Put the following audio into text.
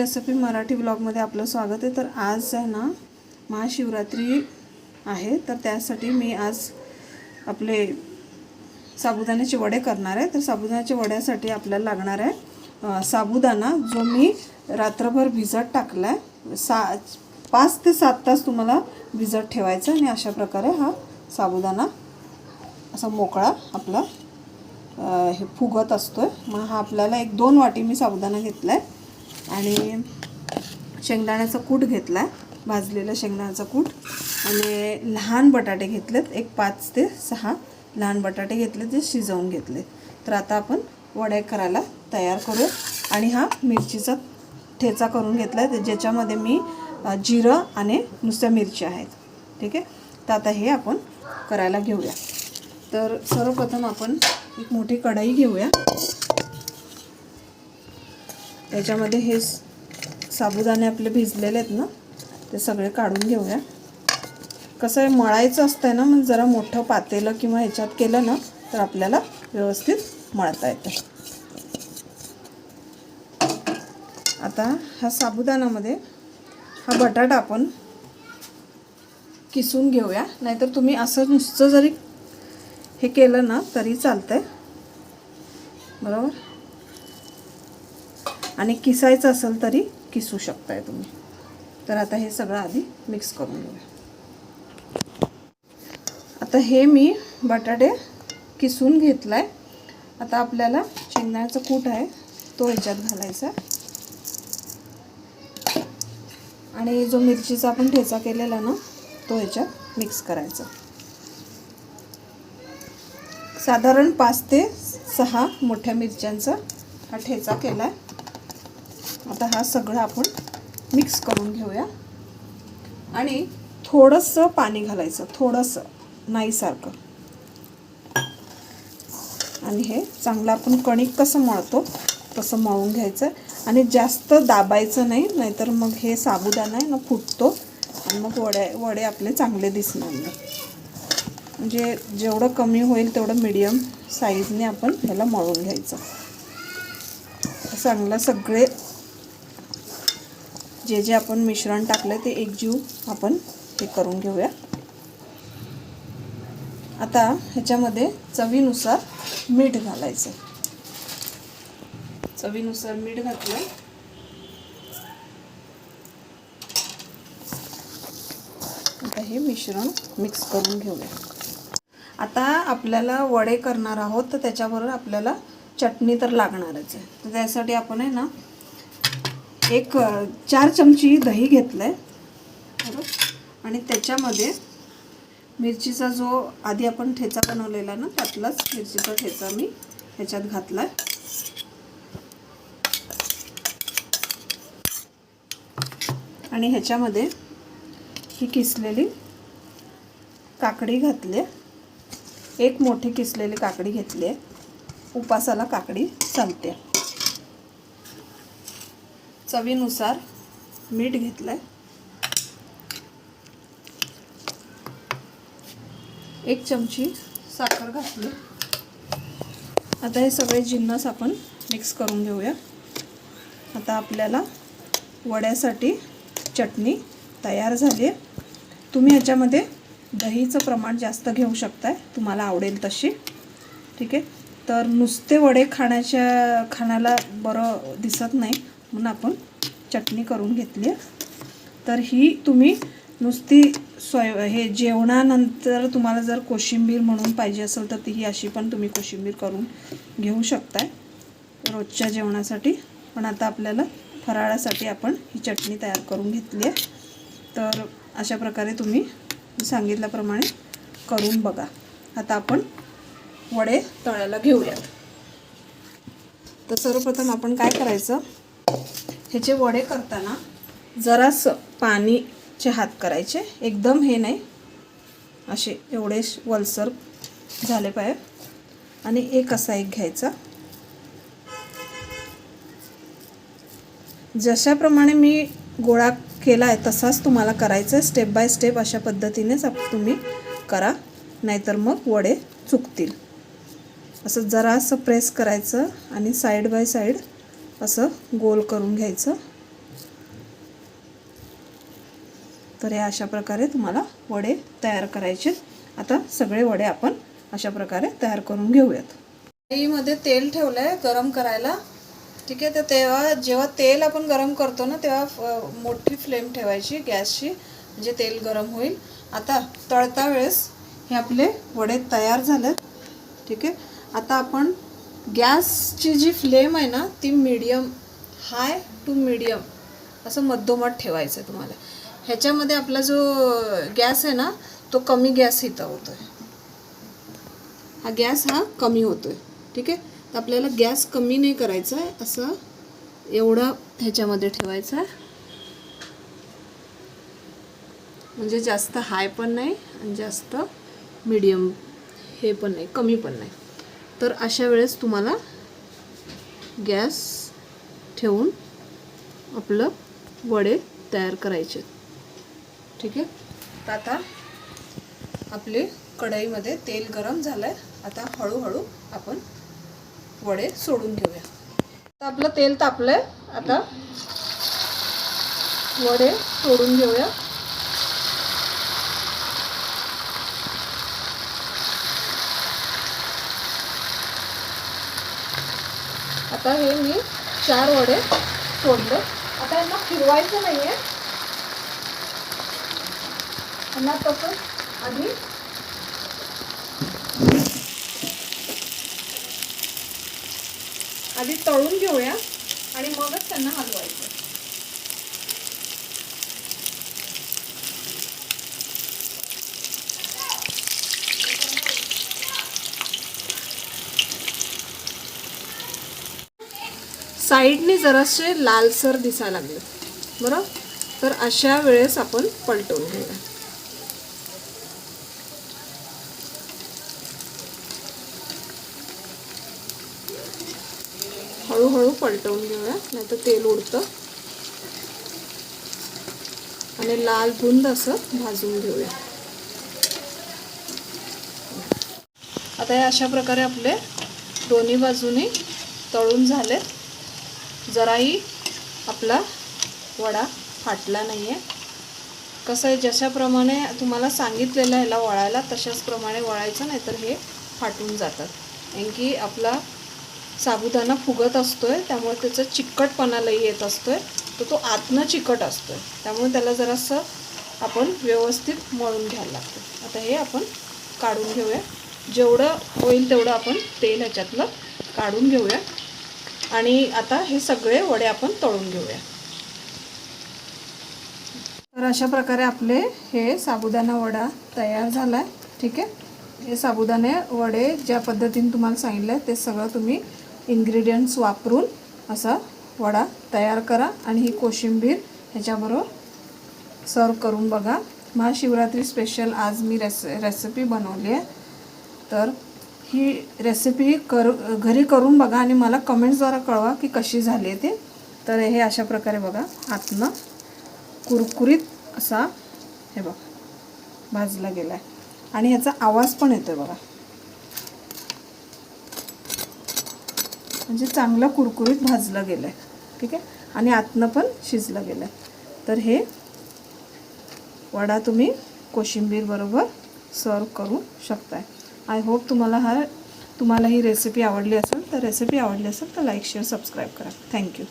Recipe Marathi ब्लॉगमध्ये आपलं स्वागत आहे. तर आज आहे ना महाशिवरात्री आहे. तर त्यासाठी मी आज आपले साबुदाण्याचे वडे करणार आहे. तर साबुदाण्याच्या वड्यासाठी आपल्याला लागणार आहे साबुदाणा जो मी रात्रभर भिजत टाकला आहे सा पाच ते सात तास तुम्हाला भिजत ठेवायचं आणि अशा प्रकारे हा साबुदाणा असा मोकळा आपला हे फुगत असतो आहे मग हा आपल्याला एक दोन वाटी मी साबुदाणा घेतला आहे आणि शेंगदाण्याचा कूट घेतला आहे भाजलेला शेंगदाण्याचा कूट. आणि लहान बटाटे घेतलेत एक पाच ते सहा लहान बटाटे घेतले ते शिजवून घेतले तर आता आपण वड्या करायला तयार करू आणि हा मिरचीचा ठेचा करून घेतला आहे ज्याच्यामध्ये मी जिरं आणि नुसत्या मिरच्या आहेत. ठीक आहे? तर आता हे आपण करायला घेऊया. तर सर्वप्रथम आपण एक मोठी कढई घेऊया. याच्यामध्ये हे साबुदाणे आपले भिजलेले आहेत ना ते सगळे काढून घेऊया. कसं आहे मळायचं असतंय ना मग जरा मोठं पातेलं किंवा ह्याच्यात केलं ना तर आपल्याला व्यवस्थित मळता येतं. आता ह्या साबुदाण्यामध्ये हा बटाटा आपण किसून घेऊया. नाहीतर तुम्ही असं नुसतं जरी हे केलं ना तरी चालतंय. बरोबर? आणि किसायचं असेल तरी किसू शकताय तुम्ही. तर आता हे सगळं आधी मिक्स करून घेऊया. आता हे मी बटाटे किसून घेतला आहे आता आपल्याला शेंगदाण्याचा कूट आहे तो ह्याच्यात घालायचा. आणि जो मिरचीचा आपण ठेचा केलेला ना तो ह्याच्यात मिक्स करायचा. साधारण पाच ते सहा मोठ्या मिरच्यांचा हा ठेचा केला आहे आता हा सगळा आपण मिक्स करून घेऊया. आणि थोडंसं पाणी घालायचं थोडंसं नाहीसारखं. आणि हे चांगलं आपण कणिक कसं मळतो तसं मळून घ्यायचं. आणि जास्त दाबायचं नाही नाहीतर मग हे साबुदाणा आहे ना फुटतो. आणि मग वडे वडे आपले चांगले दिसणार नाही. म्हणजे जेवढं कमी होईल तेवढं मिडियम साईजने आपण ह्याला मळून घ्यायचं. चांगलं सगळे जे जे आपण मिश्रण टाकलं ते एकजीव आपण हे करून घेऊया. आता ह्याच्यामध्ये चवीनुसार मीठ घालायचं. चवीनुसार मीठ घातलं. आता हे मिश्रण मिक्स करून घेऊया. आता आपल्याला वडे करणार आहोत तर त्याच्याबरोबर आपल्याला चटणी तर लागणारच आहे. तर त्यासाठी आपण आहे ना एक चार चमची दही घेतलं आहे बरोबर आणि त्याच्यामध्ये मिरचीचा जो आधी आपण ठेचा बनवलेला ना त्यातलाच मिरचीचा ठेचा मी ह्याच्यात घातला आहे आणि ह्याच्यामध्ये ही किसलेली काकडी घातली आहे एक मोठी किसलेली काकडी घेतली आहे उपासाला काकडी चालते चवीनुसार मीठ घेतलं आहे एक चमची साखर घातली. आता हे सगळे जिन्नस आपण मिक्स करून घेऊया. आता आपल्याला वड्यासाठी चटणी तयार झाली आहे. तुम्ही ह्याच्यामध्ये दहीचं प्रमाण जास्त घेऊ शकताय. तुम्हाला आवडेल तशी. ठीक आहे? तर नुसते वडे खाण्याच्या खाण्याला बरं दिसत नाही. म्हणून आपण चटणी करून घेतली आहे. तर ही तुम्ही नुसती स्वय हे जेवणानंतर तुम्हाला जर कोशिंबीर म्हणून पाहिजे असेल तर ती ही अशी पण तुम्ही कोशिंबीर करून घेऊ शकताय. रोजच्या जेवणासाठी. पण आता आपल्याला फराळासाठी आपण ही चटणी तयार करून घेतली आहे. तर अशा प्रकारे तुम्ही सांगितल्याप्रमाणे करून बघा. आता आपण वडे तळायला घेऊयात. तर सर्वप्रथम आपण काय करायचं? ह्याचे वडे करताना जरासं पाणीचे हात करायचे. एकदम हे नाही. असे एवढे वलसर झाले पाहिजे. आणि एक असा एक घ्यायचा. जशाप्रमाणे मी गोळा केला आहे तसाच तुम्हाला करायचं आहे. स्टेप बाय स्टेप अशा पद्धतीनेच तुम्ही करा. नाहीतर मग वडे चुकतील. असं जरा असं प्रेस करायचं आणि साईड बाय साईड असं गोल करून घ्यायचं. तर या अशा प्रकारे तुम्हाला वडे तयार करायचे. आता सगळे वडे आपण अशा प्रकारे तयार करून घेऊयात. कढईमध्ये तेल ठेवलं आहे गरम करायला. ठीक आहे तर तेव्हा जेव्हा तेल आपण गरम करतो ना तेव्हा मोठी फ्लेम ठेवायची गॅसची म्हणजे तेल गरम होईल. आता तळता वेळेस हे आपले वडे तयार झालेत. ठीक आहे आता आपण गॅसची जी फ्लेम आहे ना ती मीडियम हाय टू मीडियम असं मध्यमात ठेवायचं आहे तुम्हाला. ह्याच्यामध्ये आपला जो गॅस आहे ना तो कमी गॅस हितां होतो आहे हा गॅस हा कमी होतो आहे ठीक आहे? तर आपल्याला गॅस कमी नाही करायचा आहे असं एवढं ह्याच्यामध्ये ठेवायचं आहे म्हणजे जास्त हाय पण नाही आणि जास्त मीडियम हे पण नाही कमी पण नाही. तर अशा वेळेस तुम्हाला गॅस ठेवून आपलं वडे तयार करायचे. ठीक आहे? तर आता आपले कढईमध्ये तेल गरम झालं आहे आता हळूहळू आपण वडे सोडून घेऊया. तर आपलं तेल तापलं आहे आता वडे सोडून घेऊया. आता हे मी चार वडे सोडले आता यांना फिरवायचं नाही आहे त्यांना तसंच आधी आधी तळून घेऊया आणि मगच त्यांना हलवायचं. साईडने जरासे लालसर दिसायला लागले. बरं? तर अशा वेळेस आपण पलटवून घेऊया. हळूहळू पलटवून घेऊया नाहीतर तेल उडतं. आणि लाल धुंद असं भाजून घेऊया. आता हे अशा प्रकारे आपले दोन्ही बाजूनी तळून झाले जराही आपला वडा फाटला नाही आहे कसं आहे जशाप्रमाणे तुम्हाला सांगितलेलं ह्याला वळायला तशाच प्रमाणे वळायचं नाही तर हे फाटून जातात. कारण की आपला साबुदाणा फुगत असतो आहे त्यामुळे त्याचा चिकटपणालाही येत असतो आहे तर तो आतनं चिकट असतो आहे त्यामुळे त्याला जरासं आपण व्यवस्थित मळून घ्यायला लागतं. आता हे आपण काढून घेऊया. जेवढं होईल तेवढं आपण तेल ह्याच्यातलं काढून घेऊया. आणि आता हे सगळे वडे आपण तळून घेऊया. तर अशा प्रकारे आपले हे साबुदाणा वडा तयार झाला आहे ठीक आहे? हे साबुदाणे वडे ज्या पद्धतीने तुम्हाला सांगितलं आहे ते सगळं तुम्ही इन्ग्रेडियंट्स वापरून असा वडा तयार करा आणि ही कोशिंबीर ह्याच्याबरोबर सर्व करून बघा. महाशिवरात्री स्पेशल आज मी रेस रेसिपी बनवली आहे. तर ही रेसिपी कर घरी करून बघा आणि मला कमेंट्सद्वारा कळवा की कशी झाली आहे ते. तर हे अशा प्रकारे बघा आतनं कुरकुरीत असा हे बघा भाजला गेला आहे. आणि ह्याचा आवाज पण येतो बघा. म्हणजे चांगलं कुरकुरीत भाजलं गेलं आहे ठीक आहे? आणि आतनं पण शिजलं गेलं आहे तर हे वडा तुम्ही कोशिंबीरबरोबर सर्व करू शकताय. आय होप तुम्हाला हा तुम्हाला ही रेसिपी आवडली असेल तर रेसिपी आवडली असेल तर लाईक शेअर सबस्क्राईब करा. Thank you